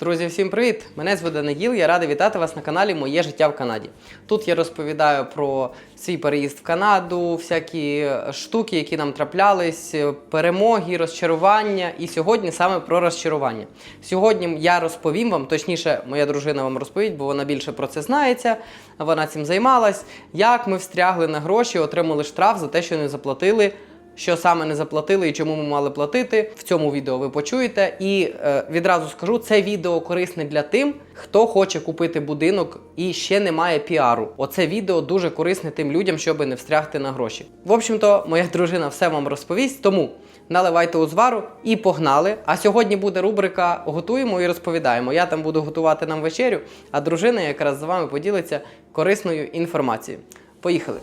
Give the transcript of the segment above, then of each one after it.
Друзі, всім привіт! Мене звуть Даниїл, я радий вітати вас на каналі Моє життя в Канаді. Тут я розповідаю про свій переїзд в Канаду, всякі штуки, які нам траплялись, перемоги, розчарування. І сьогодні саме про розчарування. Сьогодні я розповім вам, точніше, моя дружина вам розповість, бо вона більше про це знається. Вона цим займалась. Як ми встрягли на гроші, отримали штраф за те, що не заплатили що саме не заплатили і чому ми мали платити. В цьому відео ви почуєте. І е, відразу скажу, це відео корисне для тим, хто хоче купити будинок і ще не має піару. Оце відео дуже корисне тим людям, щоб не встрягти на гроші. В общем-то, моя дружина все вам розповість, тому. Наливайте узвару і погнали. А сьогодні буде рубрика Готуємо і розповідаємо. Я там буду готувати нам вечерю, а дружина якраз з вами поділиться корисною інформацією. Поїхали!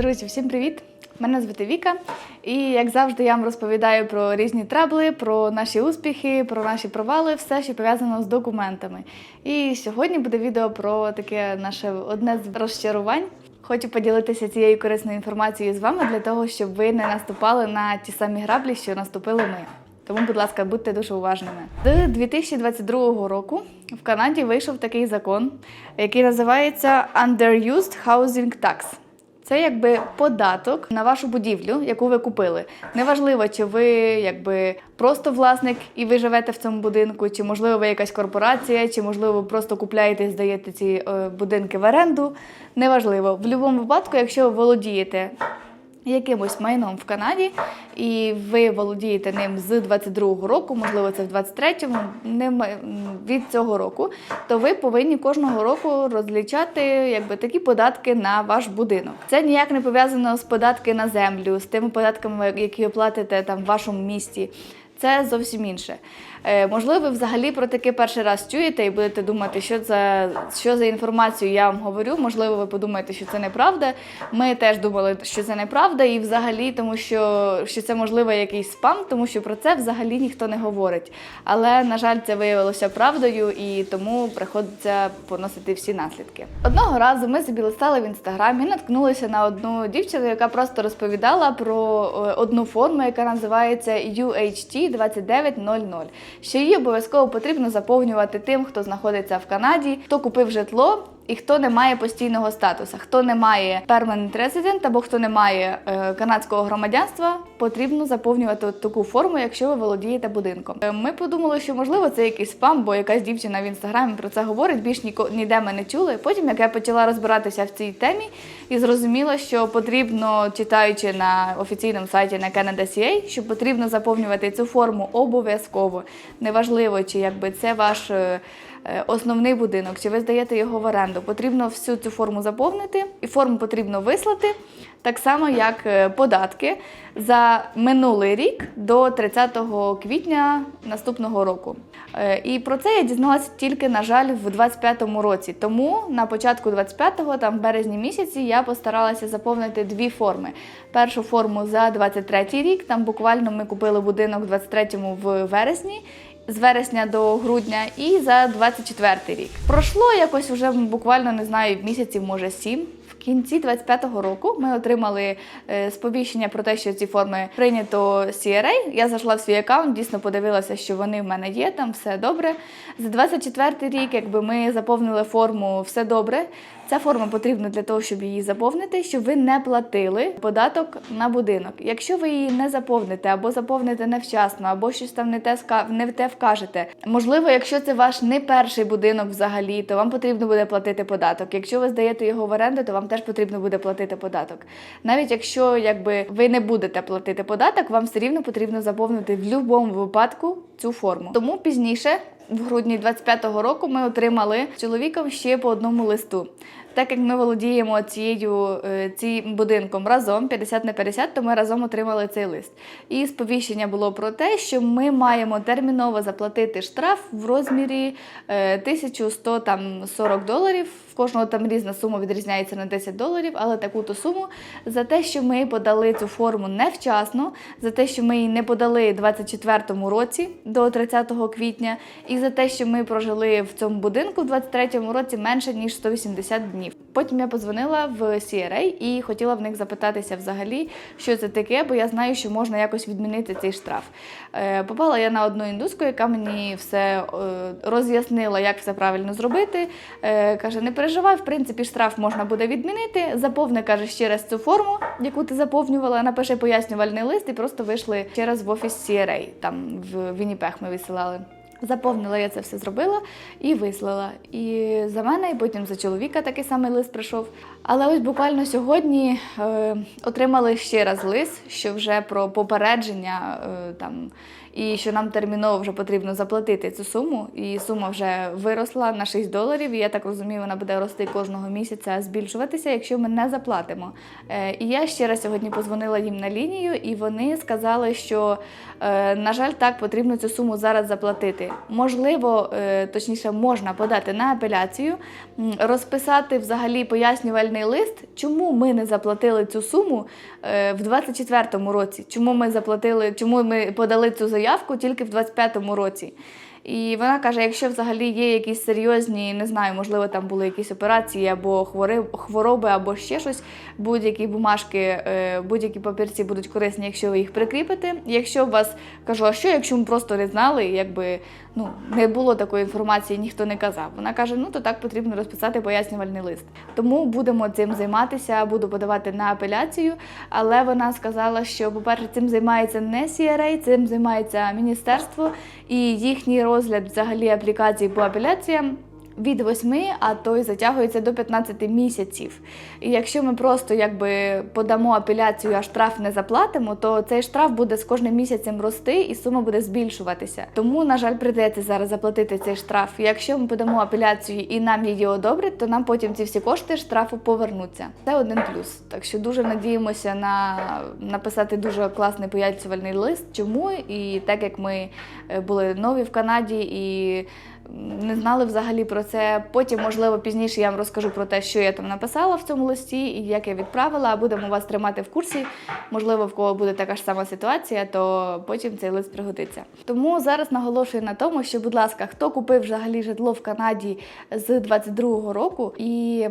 Друзі, всім привіт! Мене звати Віка, і як завжди, я вам розповідаю про різні трабли, про наші успіхи, про наші провали, все, що пов'язано з документами. І сьогодні буде відео про таке наше одне з розчарувань. Хочу поділитися цією корисною інформацією з вами для того, щоб ви не наступали на ті самі граблі, що наступили ми. Тому, будь ласка, будьте дуже уважними. З 2022 року в Канаді вийшов такий закон, який називається Underused Housing Tax. Це якби податок на вашу будівлю, яку ви купили. Неважливо, чи ви якби просто власник і ви живете в цьому будинку, чи можливо ви якась корпорація, чи можливо ви просто купляєте і здаєте ці е, будинки в оренду. Неважливо. В будь-якому випадку, якщо ви володієте якимось майном в Канаді, і ви володієте ним з 22-го року, можливо, це в 23-му, не від цього року, то ви повинні кожного року розлічати якби такі податки на ваш будинок. Це ніяк не пов'язано з податки на землю, з тими податками, які ви платите там в вашому місті. Це зовсім інше. Е, можливо, ви взагалі про таке перший раз чуєте і будете думати, що це що за інформацію я вам говорю. Можливо, ви подумаєте, що це неправда. Ми теж думали, що це неправда, і взагалі, тому що, що це можливо якийсь спам, тому що про це взагалі ніхто не говорить. Але на жаль, це виявилося правдою, і тому приходиться поносити всі наслідки. Одного разу ми собі листали в інстаграмі, наткнулися на одну дівчину, яка просто розповідала про е, одну форму, яка називається UHT 2900 що її обов'язково потрібно заповнювати тим, хто знаходиться в Канаді, хто купив житло. І хто не має постійного статусу, хто не має permanent resident або хто не має е, канадського громадянства, потрібно заповнювати таку форму, якщо ви володієте будинком. Е, Ми подумали, що можливо це якийсь спам, бо якась дівчина в інстаграмі про це говорить. Більш ніко ніде ми не чули. Потім, як я почала розбиратися в цій темі, і зрозуміла, що потрібно, читаючи на офіційному сайті на Canada.ca, що потрібно заповнювати цю форму обов'язково. Неважливо, чи якби це ваш. Е, Основний будинок, чи ви здаєте його в оренду, потрібно всю цю форму заповнити, і форму потрібно вислати так само, як е, податки за минулий рік до 30 квітня наступного року. Е, І про це я дізналася тільки, на жаль, в 25-му році. Тому на початку 25-го, там в березні місяці, я постаралася заповнити дві форми. Першу форму за 23-й рік, там буквально ми купили будинок в 23-му в вересні з вересня до грудня і за 24 рік. Пройшло якось вже буквально не знаю місяців, може сім. В кінці 25-го року ми отримали е, сповіщення про те, що ці форми прийнято CRA. Я зайшла в свій аккаунт, дійсно подивилася, що вони в мене є, там все добре. За 24 рік, якби ми заповнили форму все добре. Ця форма потрібна для того, щоб її заповнити, щоб ви не платили податок на будинок. Якщо ви її не заповните або заповните невчасно, або щось там не те не те вкажете. Можливо, якщо це ваш не перший будинок взагалі, то вам потрібно буде платити податок. Якщо ви здаєте його в оренду, то вам теж потрібно буде платити податок. Навіть якщо якби ви не будете платити податок, вам все рівно потрібно заповнити в будь-якому випадку цю форму. Тому пізніше. В грудні 25-го року ми отримали з чоловіком ще по одному листу. Так як ми володіємо цією е, цим будинком разом 50 на 50, то ми разом отримали цей лист. І сповіщення було про те, що ми маємо терміново заплатити штраф в розмірі е, 1140 доларів. В кожного там різна сума відрізняється на 10 доларів, але таку то суму за те, що ми подали цю форму невчасно, за те, що ми її не подали у 24-му році до 30 квітня, і за те, що ми прожили в цьому будинку в 23-му році менше ніж 180 днів. Потім я подзвонила в CRA і хотіла в них запитатися взагалі, що це таке, бо я знаю, що можна якось відмінити цей штраф. Е, попала я на одну індуску, яка мені все е, роз'яснила, як все правильно зробити. Е, каже, не переживай, в принципі, штраф можна буде відмінити. Заповни, каже, ще раз цю форму, яку ти заповнювала, напиши пояснювальний лист і просто вийшли ще раз в офіс CRA. Там в Вінніпех ми висилали. Заповнила я це все зробила і вислала. І за мене, і потім за чоловіка такий самий лист прийшов. Але ось буквально сьогодні е, отримали ще раз лист, що вже про попередження е, там. І що нам терміново вже потрібно заплатити цю суму, і сума вже виросла на 6 доларів. І я так розумію, вона буде рости кожного місяця, збільшуватися, якщо ми не заплатимо. Е, і я ще раз сьогодні позвонила їм на лінію, і вони сказали, що е, на жаль, так потрібно цю суму зараз заплатити. Можливо, е, точніше, можна подати на апеляцію, розписати взагалі пояснювальний лист, чому ми не заплатили цю суму в 24-му році, чому ми заплатили, чому ми подали цю заявку тільки в 25-му році. І вона каже: якщо взагалі є якісь серйозні, не знаю, можливо, там були якісь операції або хвороби, або ще щось, будь-які бумажки, е, будь-які папірці будуть корисні, якщо ви їх прикріпите. Якщо у вас кажу, а що, якщо ми просто не знали, якби ну не було такої інформації, ніхто не казав. Вона каже: ну то так потрібно розписати пояснювальний лист. Тому будемо цим займатися, буду подавати на апеляцію. Але вона сказала, що, по-перше, цим займається не CRA, цим займається міністерство і їхній розгляд взагалі аплікацій по апеляціям. Від 8, а то й затягується до 15 місяців. І якщо ми просто якби подамо апеляцію, а штраф не заплатимо, то цей штраф буде з кожним місяцем рости і сума буде збільшуватися. Тому, на жаль, прийдеться зараз заплатити цей штраф. Якщо ми подамо апеляцію і нам її одобрять, то нам потім ці всі кошти штрафу повернуться. Це один плюс. Так що дуже надіємося на написати дуже класний пояснювальний лист. Чому? І так як ми е, були нові в Канаді і не знали взагалі про це. Потім, можливо, пізніше я вам розкажу про те, що я там написала в цьому листі і як я відправила. Будемо вас тримати в курсі. Можливо, в кого буде така ж сама ситуація, то потім цей лист пригодиться. Тому зараз наголошую на тому, що, будь ласка, хто купив взагалі житло в Канаді з 22-го року і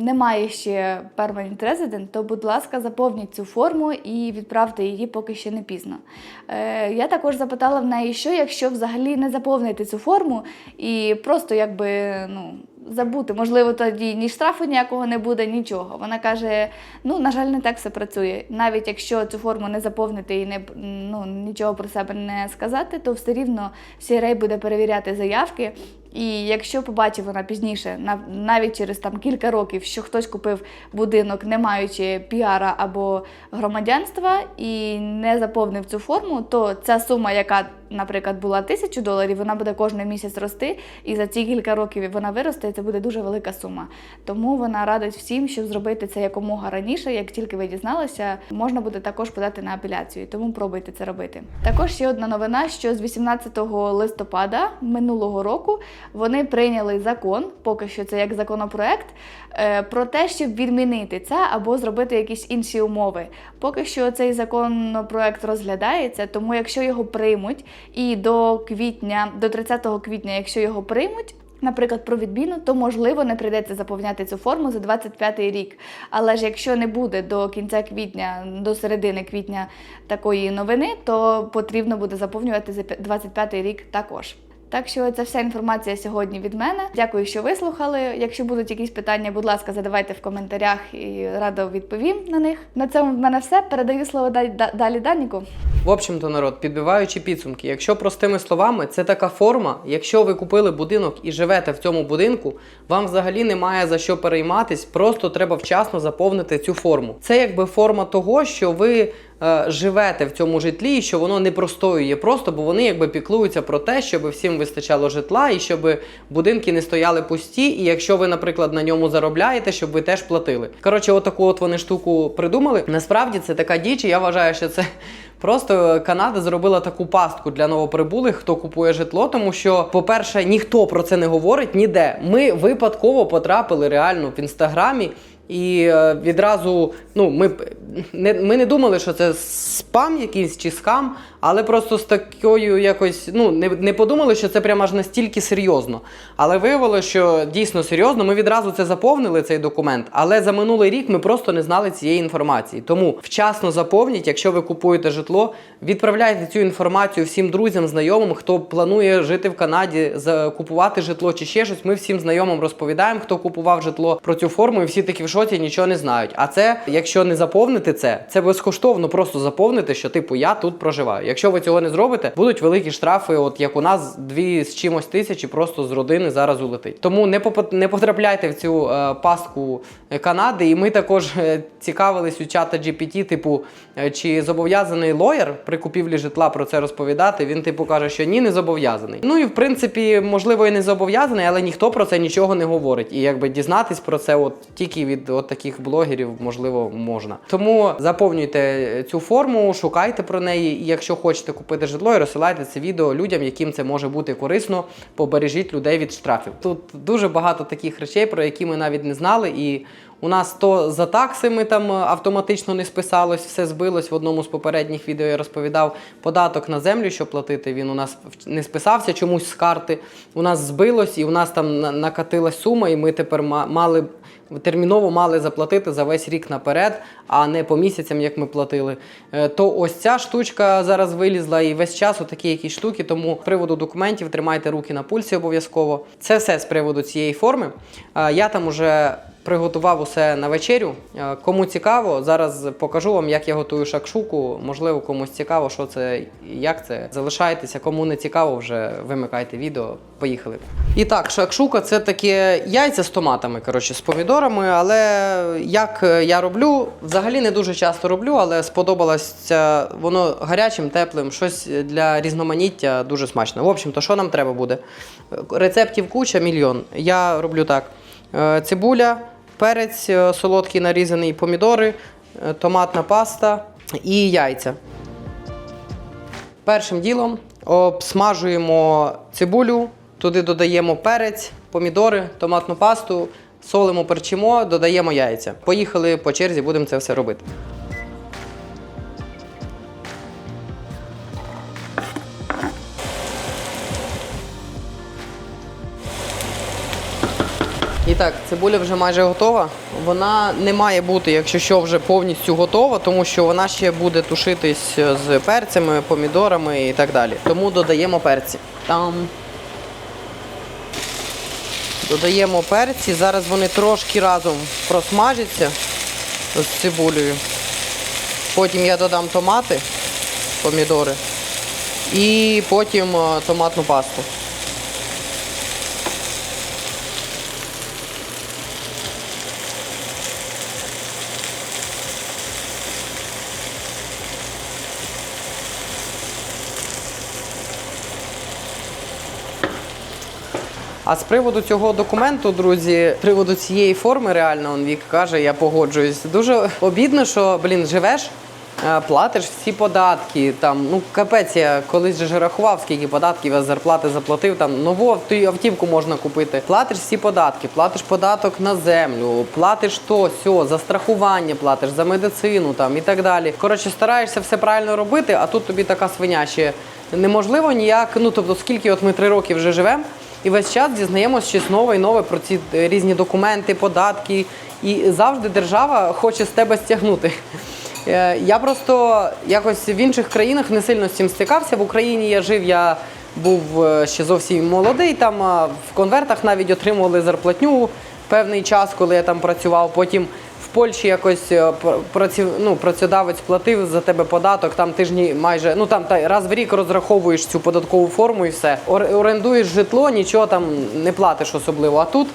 не має ще Permanent Resident, то, будь ласка, заповніть цю форму і відправте її, поки ще не пізно. Е, я також запитала в неї, що якщо взагалі не заповнити цю форму і просто якби ну. Забути, можливо, тоді ні штрафу ніякого не буде, нічого. Вона каже: ну, на жаль, не так все працює. Навіть якщо цю форму не заповнити і не ну, нічого про себе не сказати, то все рівно CRA буде перевіряти заявки. І якщо побачить вона пізніше, нав- навіть через там кілька років, що хтось купив будинок, не маючи піара або громадянства, і не заповнив цю форму, то ця сума, яка, наприклад, була тисячу доларів, вона буде кожен місяць рости, і за ці кілька років вона виросте, і це буде дуже велика сума. Тому вона радить всім, щоб зробити це якомога раніше, як тільки ви дізналися, можна буде також подати на апеляцію. Тому пробуйте це робити. Також ще одна новина, що з 18 листопада минулого року вони прийняли закон, поки що це як законопроект, е, про те, щоб відмінити це або зробити якісь інші умови. Поки що цей законопроект розглядається, тому якщо його приймуть, і до квітня, до 30 квітня, якщо його приймуть. Наприклад, про відміну, то можливо не прийдеться заповняти цю форму за 25 рік. Але ж якщо не буде до кінця квітня, до середини квітня такої новини, то потрібно буде заповнювати за 25 рік також. Так що це вся інформація сьогодні від мене. Дякую, що вислухали. Якщо будуть якісь питання, будь ласка, задавайте в коментарях і радо відповім на них. На цьому в мене все. Передаю слово далі- Даніку. В общем-то, народ, підбиваючи підсумки, якщо простими словами, це така форма, якщо ви купили будинок і живете в цьому будинку, вам взагалі немає за що перейматись, просто треба вчасно заповнити цю форму. Це якби форма того, що ви живете в цьому житлі, і що воно не простоює просто, бо вони якби піклуються про те, щоб всім вистачало житла і щоб будинки не стояли пусті. І якщо ви, наприклад, на ньому заробляєте, щоб ви теж платили. Коротше, отаку от вони штуку придумали. Насправді це така діч, і я вважаю, що це Просто Канада зробила таку пастку для новоприбулих, хто купує житло, тому що, по-перше, ніхто про це не говорить ніде. Ми випадково потрапили реально в інстаграмі. І е, відразу, ну, ми, не, ми не думали, що це спам якийсь чи скам, Але просто з такою якось ну не, не подумали, що це прямо аж настільки серйозно. Але виявилося, що дійсно серйозно. Ми відразу це заповнили, цей документ. Але за минулий рік ми просто не знали цієї інформації. Тому вчасно заповніть, якщо ви купуєте житло, відправляйте цю інформацію всім друзям, знайомим, хто планує жити в Канаді, купувати житло чи ще щось. Ми всім знайомим розповідаємо, хто купував житло про цю форму, і всі такі в шоці нічого не знають. А це, якщо не заповнити це, це безкоштовно просто заповнити, що типу я тут проживаю. Якщо ви цього не зробите, будуть великі штрафи, от як у нас дві з чимось тисячі просто з родини зараз улетить. Тому не не потрапляйте в цю е, пастку е, Канади. І ми також е, цікавились у чата GPT, типу, е, чи зобов'язаний лоєр при купівлі житла про це розповідати. Він типу каже, що ні, не зобов'язаний. Ну і в принципі, можливо, і не зобов'язаний, але ніхто про це нічого не говорить. І якби дізнатись про це, от тільки від от таких блогерів, можливо, можна. Тому заповнюйте цю форму, шукайте про неї. І якщо хочете купити житло, і розсилайте це відео людям, яким це може бути корисно. Побережіть людей від штрафів. Тут дуже багато таких речей, про які ми навіть не знали. І у нас то за такси ми там е, автоматично не списалось, все збилось. В одному з попередніх відео я розповідав податок на землю, що платити. Він у нас не списався чомусь з карти. У нас збилось, і у нас там накатилась сума, і ми тепер мали терміново мали заплатити за весь рік наперед, а не по місяцям, як ми платили. Е, То ось ця штучка зараз вилізла, і весь час такі якісь штуки. Тому з приводу документів тримайте руки на пульсі обов'язково. Це все з приводу цієї форми. Е, Я там уже приготував усе на вечерю. Е, Кому цікаво, зараз покажу вам, як я готую шакшуку. Можливо, комусь цікаво, що це і як це. Залишайтеся, кому не цікаво, вже вимикайте відео. Поїхали. І так, шакшука це таке яйця з томатами, коротше, з помідорами. Але як е, я роблю, взагалі не дуже часто роблю, але сподобалось воно гарячим, теплим, щось для різноманіття дуже смачно. В общем, то що нам треба буде? Рецептів куча, мільйон. Я роблю так: Е, цибуля, перець е, солодкий нарізаний, помідори, е, томатна паста і яйця. Першим ділом обсмажуємо цибулю, туди додаємо перець, помідори, томатну пасту, солимо, перчимо, додаємо яйця. Поїхали по черзі, будемо це все робити. Так, цибуля вже майже готова. Вона не має бути, якщо що, вже повністю готова, тому що вона ще буде тушитись з перцями, помідорами і так далі. Тому додаємо перці. Там. Додаємо перці. Зараз вони трошки разом просмажаться з цибулею. Потім я додам томати, помідори і потім е, томатну пасту. А з приводу цього документу, друзі, з приводу цієї форми, реально, он Вік каже, я погоджуюсь. Дуже обідно, що, блін, живеш, е, платиш всі податки. Там, ну, капець, я колись же рахував, скільки податків я зарплати заплатив. Там нову автівку можна купити. Платиш всі податки, платиш податок на землю, платиш то, сьо, за страхування платиш, за медицину там і так далі. Коротше, стараєшся все правильно робити, а тут тобі така свиня ще неможливо ніяк. Ну тобто, скільки от ми три роки вже живемо. І весь час дізнаємося щось нове і нове про ці е, різні документи, податки. І завжди держава хоче з тебе стягнути. Е, Я просто якось в інших країнах не сильно з цим стикався. В Україні я жив, я був е, ще зовсім молодий. Там в конвертах навіть отримували зарплатню певний час, коли я там працював. Потім Польщі якось е, пр- ну, працедавець платив за тебе податок, там тижні майже ну там та раз в рік розраховуєш цю податкову форму і все. Ор- орендуєш житло, нічого там не платиш особливо. А тут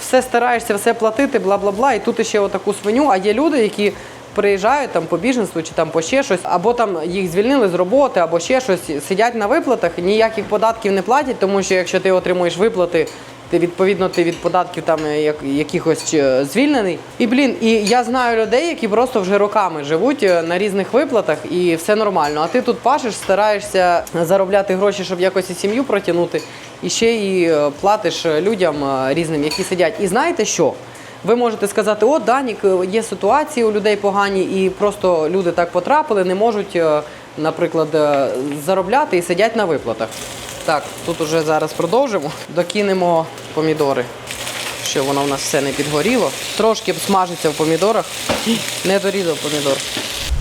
все стараєшся все платити, бла бла бла. І тут ще отаку свиню. А є люди, які приїжджають там по біженству чи там по ще щось, або там їх звільнили з роботи, або ще щось, сидять на виплатах, ніяких податків не платять, тому що якщо ти отримуєш виплати. Ти відповідно ти від податків там е, як, якихось е, звільнений. І блін, і я знаю людей, які просто вже роками живуть е, на різних виплатах, і все нормально. А ти тут пашеш, стараєшся заробляти гроші, щоб якось і сім'ю протягнути, і ще і платиш людям різним, які сидять. І знаєте що? Ви можете сказати, о, Данік, є ситуації у людей погані, і просто люди так потрапили, не можуть наприклад, заробляти і сидять на виплатах. Так, тут уже зараз продовжимо. Докинемо помідори, щоб воно в нас все не підгоріло. Трошки смажиться в помідорах. Не дорізав помідор.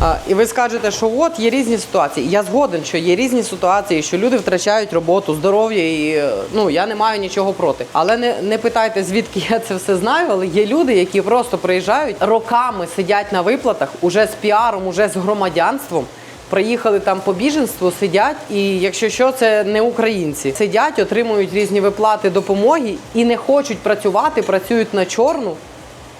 А, і ви скажете, що от є різні ситуації. Я згоден, що є різні ситуації, що люди втрачають роботу, здоров'я, і е, ну я не маю нічого проти. Але не, не питайте, звідки я це все знаю. Але є люди, які просто приїжджають роками сидять на виплатах, уже з піаром, уже з громадянством. Приїхали там по біженству, сидять, і якщо що, це не українці. Сидять, отримують різні виплати допомоги і не хочуть працювати, працюють на чорну.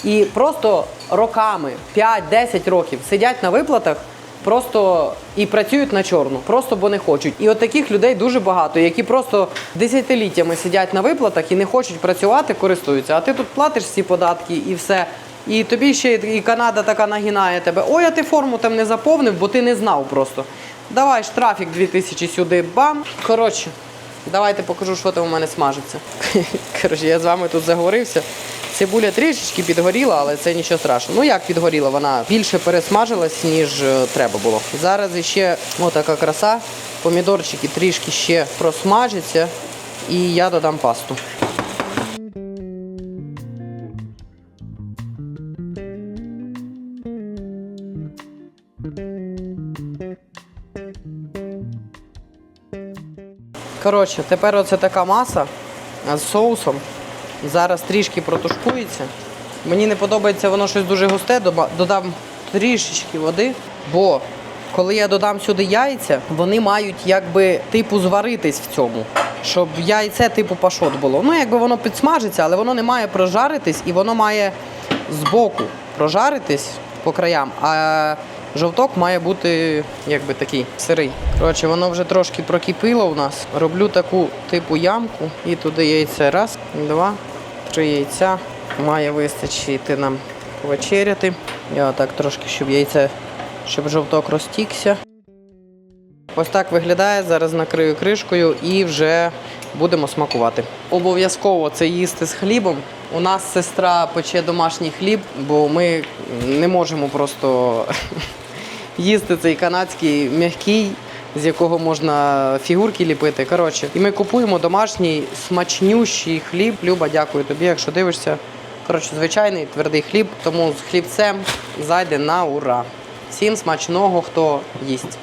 І просто роками, 5-10 років сидять на виплатах просто і працюють на чорну, просто бо не хочуть. І от таких людей дуже багато, які просто десятиліттями сидять на виплатах і не хочуть працювати, користуються. А ти тут платиш всі податки і все. І тобі ще і Канада така нагинає тебе. Ой, а ти форму там не заповнив, бо ти не знав просто. Давай штрафік 2000 сюди, бам. Коротше, давайте покажу, що там у мене смажиться. Коротше, я з вами тут заговорився. Цибуля трішечки підгоріла, але це нічого страшного. Ну як підгоріла, вона більше пересмажилась, ніж е, треба було. Зараз іще отака краса. Помідорчики трішки ще просмажаться, і я додам пасту. Коротше, тепер оце така маса з соусом. Зараз трішки протушкується. Мені не подобається воно щось дуже густе, додам трішечки води, бо коли я додам сюди яйця, вони мають якби типу зваритись в цьому, щоб яйце типу пашот було. Ну, якби воно підсмажиться, але воно не має прожаритись і воно має збоку прожаритись по краям. А жовток має бути якби такий сирий. Коротше, воно вже трошки прокипіло у нас. Роблю таку типу ямку і туди яйце. Раз, два, три яйця. Має вистачити нам повечеряти. Я отак трошки, щоб яйце, щоб жовток розтікся. Ось так виглядає. Зараз накрию кришкою і вже будемо смакувати. Обов'язково це їсти з хлібом. У нас сестра пече домашній хліб, бо ми не можемо просто їсти цей канадський м'який, з якого можна фігурки ліпити. Коротше, і ми купуємо домашній смачнющий хліб. Люба, дякую тобі, якщо дивишся. Коротше, звичайний твердий хліб, тому з хлібцем зайде на ура. Всім смачного, хто їсть.